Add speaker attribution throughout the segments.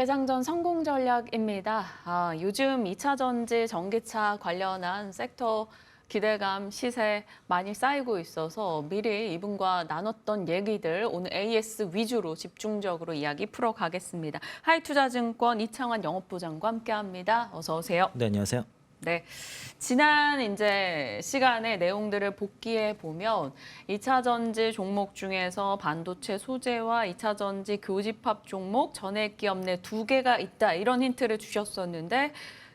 Speaker 1: 개장전 성공 전략입니다. 아, 요즘 2차 전지 전기차 관련한 섹터 기대감 시세 많이 쌓이고 있어서 미리 이분과 나눴던 얘기들 오늘 AS 위주로 집중적으로 이야기 풀어가겠습니다. 하이투자증권 이창환 영업부장과 함께합니다. 어서 오세요.
Speaker 2: 네, 안녕하세요.
Speaker 1: 네. 지난 이제 시간의 내용들을 복기해 보면 2차 전지 종목 중에서 반도체 소재와 2차 전지 교집합 종목 전액 기업 내 두 개가 있다. 이런 힌트를 주셨었는데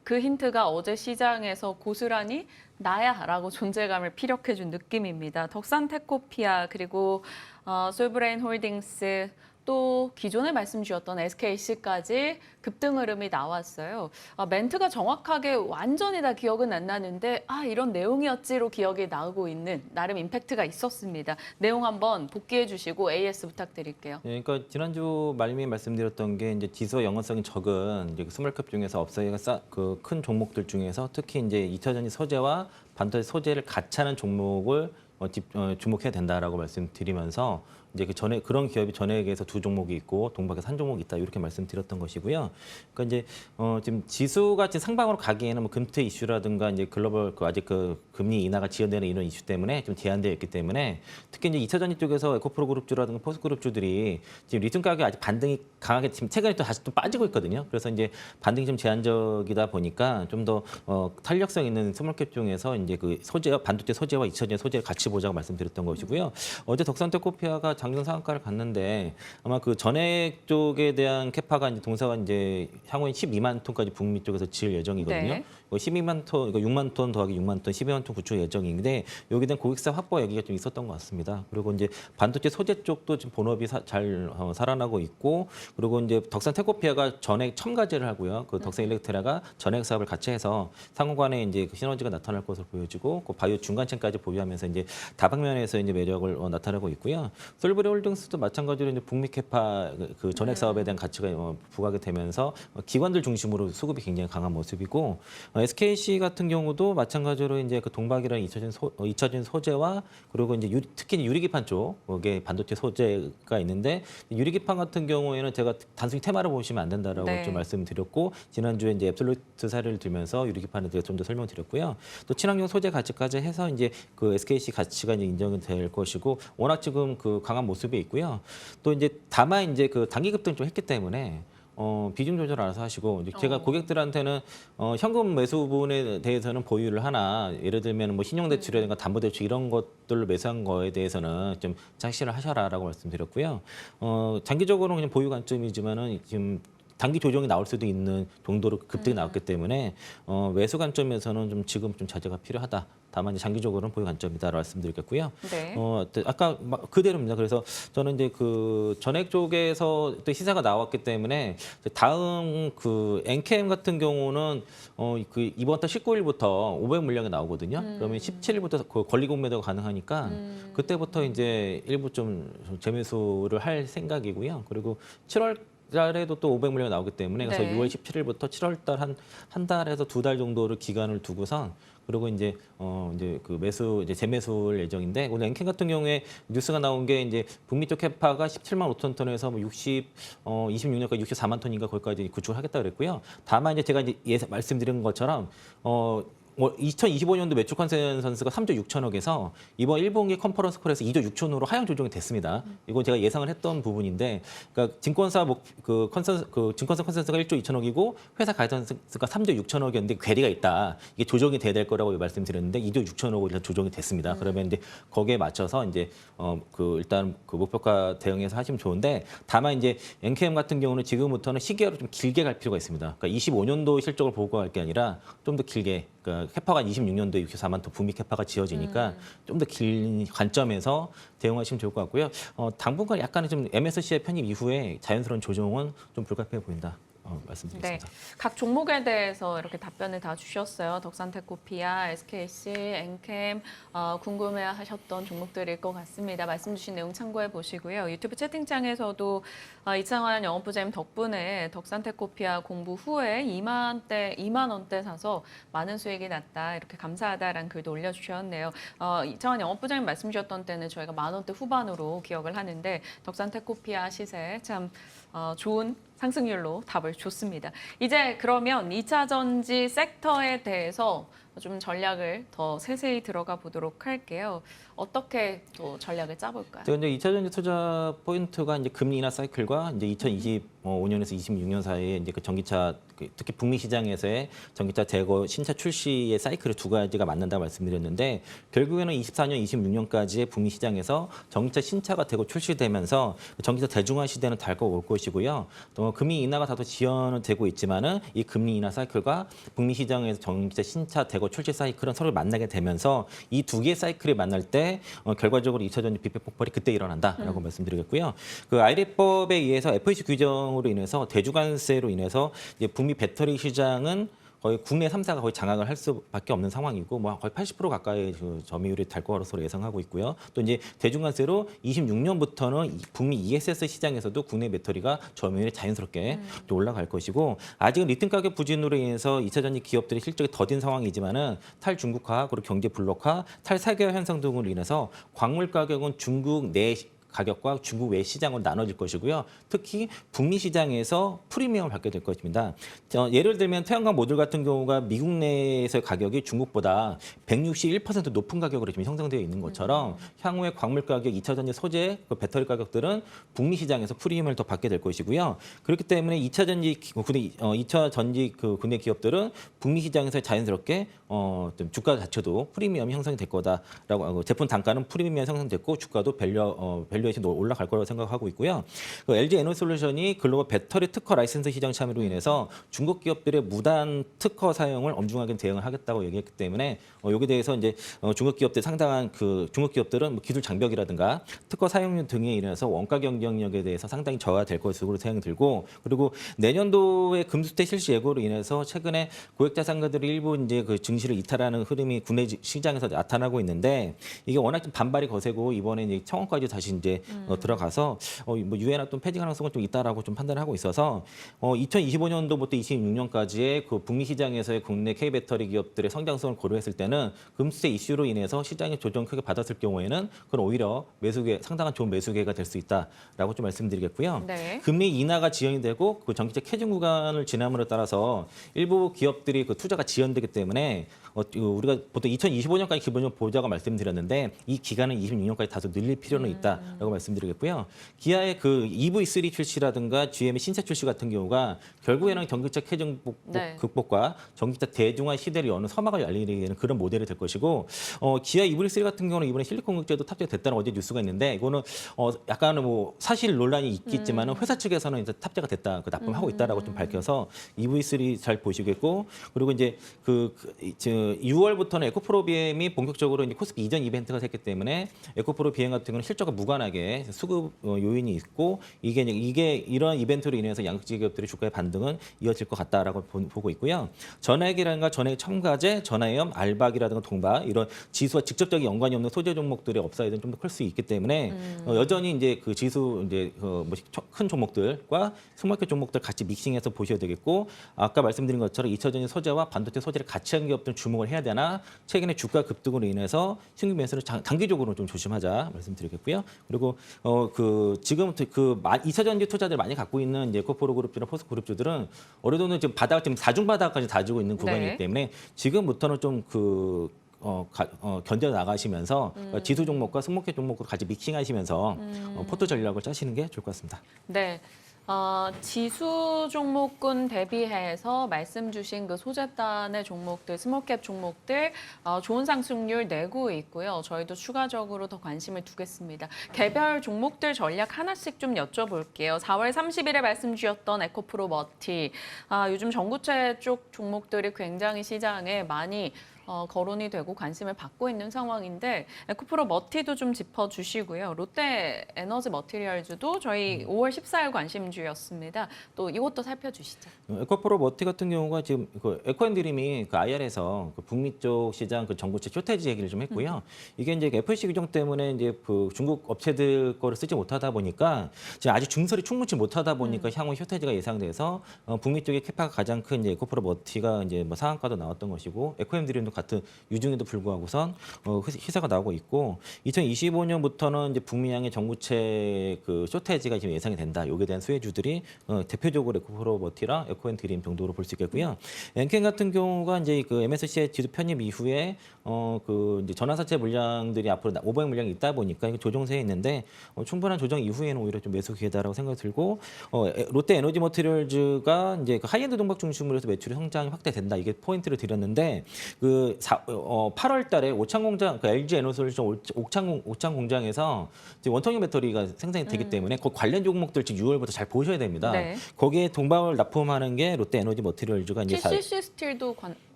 Speaker 1: 그 힌트가 어제 시장에서 고스란히 나야라고 존재감을 피력해 준 느낌입니다. 덕산 테코피아 그리고 어, 솔브레인 홀딩스 또 기존에 말씀 주셨던 SKC까지 급등 흐름이 나왔어요. 아, 멘트가 정확하게 완전히 다 기억은 안 나는데 아 이런 내용이었지로 기억이 나고 있는 나름 임팩트가 있었습니다. 내용 한번 복기해 주시고 AS 부탁드릴게요.
Speaker 2: 예, 그러니까 지난주 말미에 말씀드렸던 게 이제 지수 영업성이 적은 이제 그 스몰캡 중에서 업사이가 그 큰 종목들 중에서 특히 이제 2차 전지 소재와 반도체 소재를 같이 하는 종목을 어, 집, 어, 주목해야 된다라고 말씀드리면서 이제 그 전에 그런 기업이 전액에서 두 종목이 있고 동박에서 한 종목이 있다 이렇게 말씀드렸던 것이고요. 그러니까 이제 어, 지금 지수가 지금 상방으로 가기에는 뭐 금투 이슈라든가 이제 글로벌 그 아직 그 금리 인하가 지연되는 이런 이슈 때문에 좀 제한되어 있기 때문에 특히 이제 2차 전지 쪽에서 에코프로 그룹주라든가 포스 그룹주들이 지금 리튬 가격이 아직 반등이 강하게 지금 최근에 또 다시 또 빠지고 있거든요. 그래서 이제 반등이 좀 제한적이다 보니까 좀 더 어, 탄력성 있는 스몰캡 중에서 이제 그 소재 반도체 소재와 2차 전지 소재를 같이 보자고 말씀드렸던 것이고요. 어제 덕산테 코피아가 장중 상한가를 갔는데 아마 그 전액 쪽에 대한 캐파가 이제 동사가 이제 향후에 12만 톤까지 북미 쪽에서 지을 예정이거든요.
Speaker 1: 네.
Speaker 2: 뭐 12만 톤, 이거 6만 톤 더하기 6만 톤, 12만 톤 구축 예정인데 여기에 대한 고객사 확보 얘기가 좀 있었던 것 같습니다. 그리고 이제 반도체 소재 쪽도 지금 본업이 사- 잘 어, 살아나고 있고 그리고 이제 덕산 테코피아가 전액 첨가제를 하고요. 그 덕산 일렉트라가 전액 사업을 같이 해서 상호간에 이제 그 시너지가 나타날 것으로 보여지고 그 바이오 중간층까지 보유하면서 이제 다방면에서 이제 매력을 어, 나타내고 있고요. 솔 브리 홀딩스도 마찬가지로 이제 북미 캐파 그- 그 전액 사업에 대한 가치가 어, 부각이 되면서 어, 기관들 중심으로 수급이 굉장히 강한 모습이고 어, SKC 같은 경우도 마찬가지로 이제 그 동박이라는 2차전 소, 어, 2차전 소재와 그리고 이제 유리, 특히 유리기판 쪽에 반도체 소재가 있는데 유리기판 같은 경우에는 제가 단순히 테마를 보시면 안 된다라고
Speaker 1: 네.
Speaker 2: 좀 말씀드렸고 지난주에 이제 앱솔루트 사례를 들면서 유리기판에 대해 좀 더 설명드렸고요. 또 친환경 소재 가치까지 해서 이제 그 SKC 가치가 이제 인정이 될 것이고 워낙 지금 그 강한 모습이 있고요. 또 이제 다만 이제 그 단기 급등 좀 했기 때문에 어, 비중 조절 알아서 하시고 이제 제가
Speaker 1: 어.
Speaker 2: 고객들한테는 어, 현금 매수 부분에 대해서는 보유를 하나 예를 들면 뭐 신용대출이라든가 담보대출 이런 것들로 매수한 거에 대해서는 좀 장시를 하셔라라고 말씀드렸고요. 어, 장기적으로는 그냥 보유 관점이지만은 지금 단기 조정이 나올 수도 있는 정도로 급등이 나왔기 때문에 어, 매수 관점에서는 좀 지금 좀 자제가 필요하다. 다만 이제 장기적으로는 보유 관점이다라고 말씀드리겠고요.
Speaker 1: 네.
Speaker 2: 어, 또 아까 막 그대로입니다. 그래서 저는 이제 그 전액 쪽에서 또 시세가 나왔기 때문에 다음 그 엔캠 같은 경우는 어, 그 이번 달 19일부터 500 물량이 나오거든요. 그러면 17일부터 그 권리 공매도가 가능하니까
Speaker 1: 음.
Speaker 2: 그때부터 이제 일부 좀 재매수를 할 생각이고요. 그리고 7월 달에도 또 500 물량이 나오기 때문에 그래서
Speaker 1: 네.
Speaker 2: 6월 17일부터 7월 달한한 달에서 두 달 정도를 기간을 두고선 그리고 이제 어 이제 그 매수 이제 재매수를 예정인데 오늘 엔캔 같은 경우에 뉴스가 나온 게 이제 북미 쪽 캐파가 17만 5천 톤에서 뭐 60, 어 26년까지 64만 톤인가 거기까지 구축을 하겠다 그랬고요. 다만 이제 제가 이제 예상 말씀드린 것처럼 어 2025년도 매출 컨센서스가 3조 6천억에서 이번 1분기 컨퍼런스 콜에서 2조 6천으로 하향 조정이 됐습니다. 이건 제가 예상을 했던 부분인데, 그러니까 증권사 목, 그 컨센 그 증권사 컨센서스가 1조 2천억이고 회사 가이던스가 3조 6천억이었는데 괴리가 있다. 이게 조정이 돼야 될 거라고 말씀드렸는데 2조 6천억으로 일단 조정이 됐습니다. 그러면 이제 거기에 맞춰서 이제 어 그 일단 그 목표가 대응해서 하시면 좋은데 다만 이제 NKM 같은 경우는 지금부터는 시기로 좀 길게 갈 필요가 있습니다. 그러니까 25년도 실적을 보고할 게 아니라 좀 더 길게 그러니까 캐파가 26년도에 64만 톤 북미 캐파가 지어지니까 좀 더 긴 관점에서 대응하시면 좋을 것 같고요. 어, 당분간 약간의 좀 MSCI 편입 이후에 자연스러운 조정은 좀 불가피해 보인다. 어,
Speaker 1: 네.
Speaker 2: 말씀드리겠습니다.
Speaker 1: 각 종목에 대해서 이렇게 답변을 다 주셨어요. 덕산테코피아, SKC, 엔캠 어, 궁금해하셨던 종목들일 것 같습니다. 말씀 주신 내용 참고해 보시고요. 유튜브 채팅창에서도 어, 이창환 영업부장님 덕분에 덕산테코피아 공부 후에 2만 대 2만 원대 사서 많은 수익이 났다 이렇게 감사하다라는 글도 올려주셨네요. 어, 이창환 영업부장님 말씀 주셨던 때는 저희가 만 원대 후반으로 기억을 하는데 덕산테코피아 시세 참 어, 좋은 상승률로 답을 줬습니다. 이제 그러면 2차 전지 섹터에 대해서 좀 전략을 더 세세히 들어가 보도록 할게요. 어떻게 또 전략을 짜볼까요?
Speaker 2: 제가 이제 2차 전지 투자 포인트가 이제 금리 인하 사이클과 이제 2025년에서 26년 사이에 이제 그 전기차 그 특히 북미 시장에서의 전기차 대거 신차 출시의 사이클을 두 가지가 맞는다 말씀드렸는데 결국에는 24년, 26년까지의 북미 시장에서 전기차 신차가 대거 출시되면서 전기차 대중화 시대는 달고 올 것이고요. 또 금리 인하가 다소 지연은 되고 있지만은 이 금리 인하 사이클과 북미 시장에서 전기차 신차 대거 출시 사이클은 서로 만나게 되면서 이 두 개의 사이클이 만날 때 어, 결과적으로 2차 전지 빚배 폭발이 그때 일어난다라고 말씀드리겠고요. 그 IRA법에 의해서 FEC 규정으로 인해서 대주관세로 인해서 이제 북미 배터리 시장은 거의 국내 3사가 거의 장악을 할 수밖에 없는 상황이고 뭐 거의 80% 가까이 그 점유율이 달 것으로 예상하고 있고요. 또 이제 대중관세로 26년부터는 북미 ESS 시장에서도 국내 배터리가 점유율이 자연스럽게 또 올라갈 것이고 아직은 리튬 가격 부진으로 인해서 2차 전지 기업들의 실적이 더딘 상황이지만은 탈중국화 그리고 경제 블록화, 탈사계화 현상 등으로 인해서 광물 가격은 중국 내 가격과 중국 외 시장으로 나눠질 것이고요. 특히 북미 시장에서 프리미엄을 받게 될 것입니다. 어, 예를 들면 태양광 모듈 같은 경우가 미국 내에서의 가격이 중국보다 161% 높은 가격으로 지금 형성되어 있는 것처럼 향후에 광물 가격, 2차 전지 소재, 그 배터리 가격들은 북미 시장에서 프리미엄을 더 받게 될 것이고요. 그렇기 때문에 2차 전지 기- 국내 어, 2차 전지 그 국내 기업들은 북미 시장에서 자연스럽게 어, 좀 주가 자체도 프리미엄이 형성이 될 거다라고 하고 제품 단가는 프리미엄이 형성됐고 주가도 밸류 어, 밸류 에이션도 올라갈 거라고 생각하고 있고요. 그 LG 에너솔루션이 글로벌 배터리 특허 라이센스 시장 참여로 인해서 중국 기업들의 무단 특허 사용을 엄중하게 대응을 하겠다고 얘기했기 때문에 어, 여기에 대해서 이제 어, 중국 기업들 상당한 그 중국 기업들은 뭐 기술 장벽이라든가 특허 사용률 등에 인해서 원가 경쟁력에 대해서 상당히 저하될 것으로 생각이 들고 그리고 내년도에 금수태 실시 예고로 인해서 최근에 고액 자산가들이 일부 이제 그 증시를 이탈하는 흐름이 국내 지- 시장에서 나타나고 있는데 이게 워낙 좀 반발이 거세고 이번에 이제 청원까지 다시 이제 어, 들어가서 어, 뭐 유엔화 좀 폐지 가능성은 좀 있다라고 좀 판단하고 있어서 어, 2025년도부터 26년까지의 그 북미 시장에서의 국내 K 배터리 기업들의 성장성을 고려했을 때는 금수태 이슈로 인해서 시장이 조정 크게 받았을 경우에는 그건 오히려 매수계 상당한 좋은 매수계가 될 수 있다라고 좀 말씀드리겠고요.
Speaker 1: 네.
Speaker 2: 금리 인하가 지연이 되고 그 전기차 캐중 구간을 지남으로 따라서 일부 기업들이 그 투자가 지연되기 때문에 어, 그 우리가 보통 2025년까지 기본적으로 보자고 말씀드렸는데 이 기간은 26년까지 다소 늘릴 필요는
Speaker 1: 음.
Speaker 2: 있다 라고 말씀드리겠고요. 기아의 그 EV3 출시라든가 GM의 신차 출시 같은 경우가 결국에는 전기차 복-
Speaker 1: 네.
Speaker 2: 극복과 전기차 대중화 시대를 여는 서막을 열리는 그런 모델이 될 것이고 어, 기아 EV3 같은 경우는 이번에 실리콘 극제도 탑재됐다는 어제 뉴스가 있는데 이거는 어, 약간은 뭐 사실 논란이 있겠지만 은 회사 측에서는 이제 탑재가 됐다, 그 납품하고 있다라고 좀 밝혀서 EV3 잘 보시겠고 그리고 이제 그, 그 이- 저, 6월부터는 에코프로 비엠이 본격적으로 이제 코스피 이전 이벤트가 됐기 때문에 에코프로 비엠 같은 경우는 실적과 무관하게 수급 어, 요인이 있고 이게 이게 이런 이벤트로 인해서 양극재 기업들의 주가의 반등은 이어질 것 같다라고 보- 보고 있고요. 전액이라든가 전액 첨가제, 전화위험, 알박이라든가 동박 이런 지수와 직접적인 연관이 없는 소재 종목들의 업사이드는 좀 더 클 수 있기 때문에 어, 여전히 이제 그 지수 이제 그뭐큰 종목들과 스몰캡 종목들 같이 믹싱해서 보셔야 되겠고 아까 말씀드린 것처럼 2차전지 소재와 반도체 소재를 같이 한 기업들은 주목을 해야 되나 최근에 주가 급등으로 인해서 신규 매수를 장- 단기적으로 좀 조심하자 말씀드리겠고요. 그리고 어 그 지금 그 2차 전지 투자들 많이 갖고 있는 이제 코포로 그룹주나 포스 그룹주들은 어느 정도 지금 바닥 지금 사중 바닥까지 다지고 있는 구간이기
Speaker 1: 네.
Speaker 2: 때문에 지금부터는 좀그 어, 가- 어, 견뎌 나가시면서 어, 지수 종목과 승목회 종목을 같이 믹싱하시면서 어, 포트 전략을 짜시는 게 좋을 것 같습니다.
Speaker 1: 네. 어, 지수 종목군 대비해서 말씀 주신 그 소재단의 종목들, 스몰캡 종목들 어, 좋은 상승률 내고 있고요. 저희도 추가적으로 더 관심을 두겠습니다. 개별 종목들 전략 하나씩 좀 여쭤볼게요. 4월 30일에 말씀 주셨던 에코프로 머티. 아, 요즘 전구체 쪽 종목들이 굉장히 시장에 많이 어, 거론이 되고 관심을 받고 있는 상황인데 에코프로 머티도 좀 짚어주시고요. 롯데 에너지 머티리얼즈도 저희 5월 14일 관심주였습니다. 또 이것도 살펴주시죠.
Speaker 2: 어, 에코프로 머티 같은 경우가 지금 그 에코앤드림이 그 IR에서 그 북미 쪽 시장 그 전구체 쇼테지 얘기를 좀 했고요. 이게 이제 FCC 규정 때문에 이제 그 중국 업체들 거를 쓰지 못하다 보니까 지금 아직 증설이 충분치 못하다 보니까 향후 쇼테지가 예상돼서 어, 북미 쪽의 캐파가 가장 큰 이제 에코프로 머티가 이제 뭐 상한가도 나왔던 것이고 에코앤드림도 경우에는 같은 유중에도 불구하고선 어, 희- 희사가 나오고 있고 2025년부터는 이제 북미양의 정부채 그 쇼테지가 지금 예상이 된다. 여기에 대한 수혜주들이 어, 대표적으로 에코프로버티랑 에코앤 드림 정도로 볼 수 있겠고요. 엔켄 같은 경우가 이제 그 MSCI 지수 편입 이후에 어그 이제 전환사채 물량들이 앞으로 500 물량이 있다 보니까 조정세에 있는데 어, 충분한 조정 이후에는 오히려 좀 매수 기회다라고 생각이 들고 어, 에- 롯데 에너지 머티리얼즈가 이제 그 하이엔드 동박 중심으로 해서 매출이 성장이 확대된다 이게 포인트를 드렸는데 그 사, 어, 8월 달에 오창 공장 그 LG 에너솔루션 옥창 공- 옥창 공장에서 지금 원통형 배터리가 생산이 되기 때문에 그 관련 종목들 지금 6월부터 잘 보셔야 됩니다.
Speaker 1: 네.
Speaker 2: 거기에 동방을 납품하는 게 롯데 에너지 머티리얼즈가 이제 사-
Speaker 1: TCC 스틸도 관,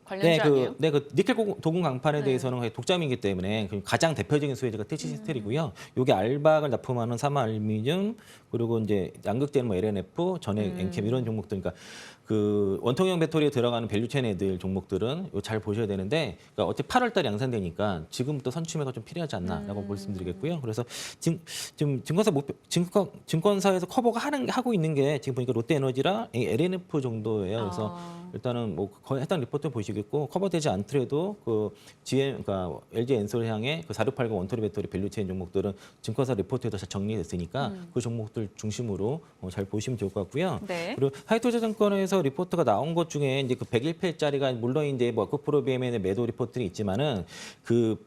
Speaker 1: 관련주
Speaker 2: 네,
Speaker 1: 아니에요?
Speaker 2: 그, 네, 그 니켈 고- 도금 강판에
Speaker 1: 네.
Speaker 2: 대해서는 거의 독점이기 때문에 그 가장 대표적인 수혜주가 TCC
Speaker 1: 음.
Speaker 2: 요게 알박을 납품하는 사마 알루미늄 그리고 이제 양극재는 뭐 LNF, 전액,
Speaker 1: 음.
Speaker 2: 엔캠 이런 종목들, 그러니까 그 원통형 배터리에 들어가는 밸류체인 애들 종목들은 요잘 보셔야 되는데, 그러니까 어차피 8월달에 양산되니까 지금부터 선취매가 좀 필요하지 않나라고
Speaker 1: 음.
Speaker 2: 말씀드리겠고요. 그래서 지금 지금 증권사 목표, 증권 증권사에서 커버가 하는 하고 있는 게 지금 보니까 롯데에너지랑 이 LNF 정도예요. 그래서
Speaker 1: 아.
Speaker 2: 일단은 뭐 거의 해당 리포트 보시겠고 커버되지 않더라도 그 GM 그러니까 LG 엔솔 향의 그4680 원터리 배터리 밸류체인 종목들은 증권사 리포트에도 잘 정리됐으니까
Speaker 1: 음.
Speaker 2: 그 종목들 중심으로 어, 잘 보시면 좋을 것 같고요.
Speaker 1: 네.
Speaker 2: 그리고 하이토자증권에서 리포트가 나온 것 중에 이제 그 101페이지짜리가 물론 이제 뭐 코프로 BM의 매도 리포트는 있지만은 그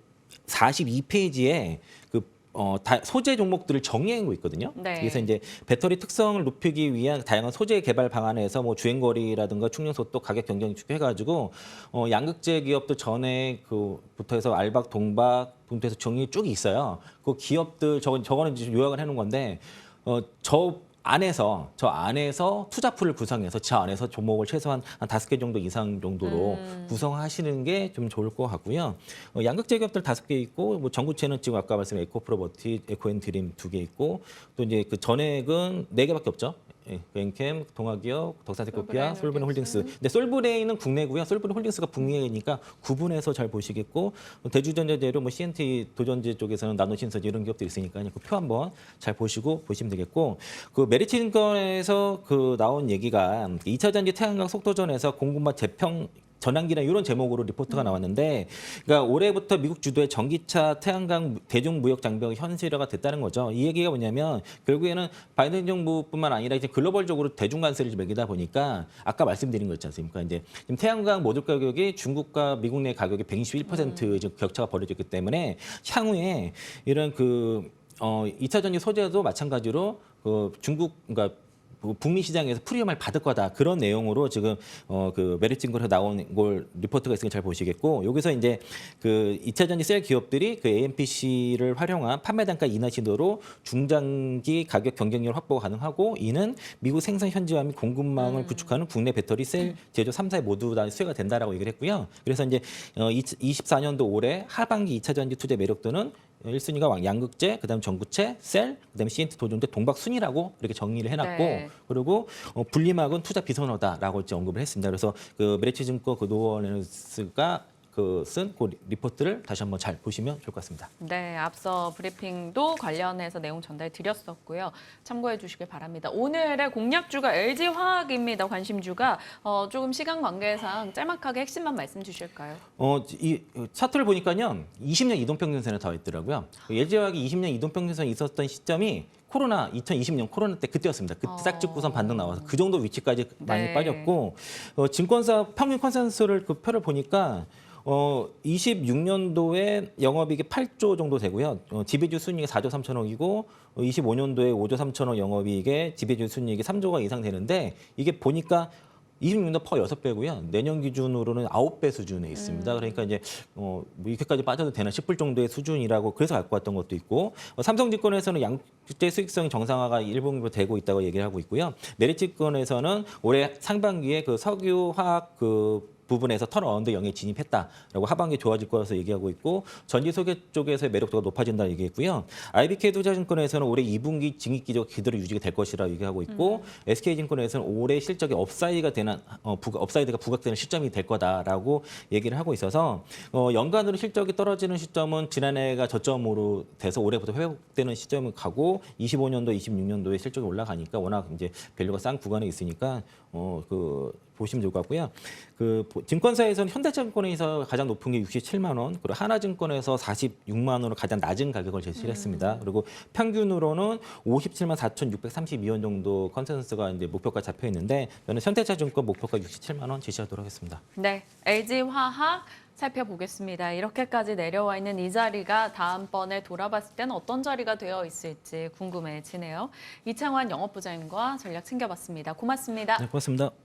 Speaker 2: 42페이지에 그 어, 다, 소재 종목들을 정리하고 있거든요.
Speaker 1: 네.
Speaker 2: 그래서 이제 배터리 특성을 높이기 위한 다양한 소재 개발 방안에서 뭐 주행거리라든가 충전 속도, 가격 경쟁 해가지고 어, 양극재 기업도 전에 그부터 해서 알박, 동박, 해서 정리 쭉 있어요. 그 기업들 저건 저거는 지금 요약을 해놓은 건데 어, 저 안에서 저 안에서 투자풀을 구성해서 저 안에서 종목을 최소한 한 다섯 개 정도 이상 정도로
Speaker 1: 음.
Speaker 2: 구성하시는 게 좀 좋을 것 같고요. 어, 양극재 기업들 다섯 개 있고 뭐 전구체는 지금 아까 말씀 에코프로버티, 에코앤드림 두 개 있고 또 이제 그 전액은 네 개밖에 없죠. 예, 그 엔캠, 동아기업, 덕산테크피아,
Speaker 1: 솔브레인
Speaker 2: 솔브레인 홀딩스.
Speaker 1: 홀딩스.
Speaker 2: 근데 솔브레인은 국내고요. 솔브레인 홀딩스가 북미이니까 구분해서 잘 보시겠고 대주전자재료, 뭐 CNT 도전지 쪽에서는 나노신서지 이런 기업들이 있으니까 그표 한번 잘 보시고 보시면 되겠고 그 메리츠증권에서 그 나온 얘기가 2차 전지 태양광 속도전에서 공급망 재평 전환기나 이런 제목으로 리포트가 나왔는데, 그러니까 올해부터 미국 주도의 전기차 태양광 대중 무역 장벽이 현실화가 됐다는 거죠. 이 얘기가 뭐냐면 결국에는 바이든 정부뿐만 아니라 이제 글로벌적으로 대중 관세를 매기다 보니까 아까 말씀드린 거 있지 않습니까? 이제 지금 태양광 모듈 가격이 중국과 미국 내 가격이 121% 지금 격차가 벌어졌기 때문에 향후에 이런 그 어, 2차 전지 소재도 마찬가지로 그 중국 그러니까 그 북미 시장에서 프리미엄을 받을 거다. 그런 내용으로 지금 어 그 메리츠증권에서 나온 걸 리포트가 있으니 잘 보시겠고 여기서 이제 그 2차 전지 셀 기업들이 그 AMPC를 활용한 판매 단가 인하 시도로 중장기 가격 경쟁력 확보 가능하고 이는 미국 생산 현지화 및 공급망을 구축하는 국내 배터리 셀 제조 3사에 모두 다 수혜가 된다라고 얘기를 했고요. 그래서 이제 어 24년도 올해 하반기 2차 전지 투자 매력도는 1순위가 양극재, 그다음 전구체, 셀, 그다음에 CNT 도전대 동박순이라고 이렇게 정리를 해놨고
Speaker 1: 네.
Speaker 2: 그리고 어, 분리막은 투자 비선호다라고 이제 언급을 했습니다. 그래서 그 메리츠 증권 그 노원에스가 그쓴 그 리포트를 다시 한번 잘 보시면 좋을 것 같습니다.
Speaker 1: 네, 앞서 브리핑도 관련해서 내용 전달 드렸었고요. 참고해 주시길 바랍니다. 오늘의 공략주가 LG화학입니다. 관심주가 어, 조금 시간 관계상 짤막하게 핵심만 말씀 주실까요?
Speaker 2: 어, 이 차트를 보니까요. 20년 이동평균선에 더 있더라고요. LG화학이 20년 이동평균선에 있었던 시점이 코로나 2020년 코로나 때 그때였습니다. 그때
Speaker 1: 어.
Speaker 2: 싹 찍고선 반등 나와서 그 정도 위치까지 많이
Speaker 1: 네.
Speaker 2: 빠졌고 어, 증권사 평균 컨센서스를 그 표를 보니까 어 26년도에 영업이익이 8조 정도 되고요. 어, 지배주 순이익이 4조 3천억이고 어, 25년도에 5조 3천억 영업이익에 지배주 순이익이 3조가 이상 되는데 이게 보니까 26년 퍼 6배고요. 내년 기준으로는 9배 수준에 있습니다. 그러니까 이제 어, 뭐 이렇게까지 빠져도 되나 싶을 정도의 수준이라고 그래서 갖고 왔던 것도 있고 어, 삼성증권에서는 양극재 수익성이 정상화가 일본으로 되고 있다고 얘기를 하고 있고요. 메리츠증권에서는 올해 상반기에 그 석유 화학 그 부분에서 턴어라운드 영에 진입했다라고 하반기 좋아질 거라서 얘기하고 있고 전지 소개 쪽에서의 매력도가 높아진다 얘기했고요. IBK 투자증권에서는 올해 2분기 증익 기조가 그대로 유지가 될 것이라 얘기하고 있고 SK증권에서는 올해 실적이 업사이드가 되는 어, 부, 업사이드가 부각되는 시점이 될 거다라고 얘기를 하고 있어서 어, 연간으로 실적이 떨어지는 시점은 지난해가 저점으로 돼서 올해부터 회복되는 시점을 가고 25년도, 26년도에 실적이 올라가니까 워낙 이제 밸류가 싼 구간에 있으니까 어, 그 보시면 좋을 것 같고요. 그 보- 증권사에서는 현대증권에서 가장 높은 게 67만 원, 그리고 하나증권에서 46만 원으로 가장 낮은 가격을 제시를 했습니다. 그리고 평균으로는 57만 4,632원 정도 컨센서스가 이제 목표가 잡혀 있는데 저는 현대차증권 목표가 67만 원 제시하도록 하겠습니다.
Speaker 1: 네, LG화학 살펴보겠습니다. 이렇게까지 내려와 있는 이 자리가 다음번에 돌아봤을 때는 어떤 자리가 되어 있을지 궁금해지네요. 이창환 영업부장님과 전략 챙겨봤습니다. 고맙습니다.
Speaker 2: 네, 고맙습니다.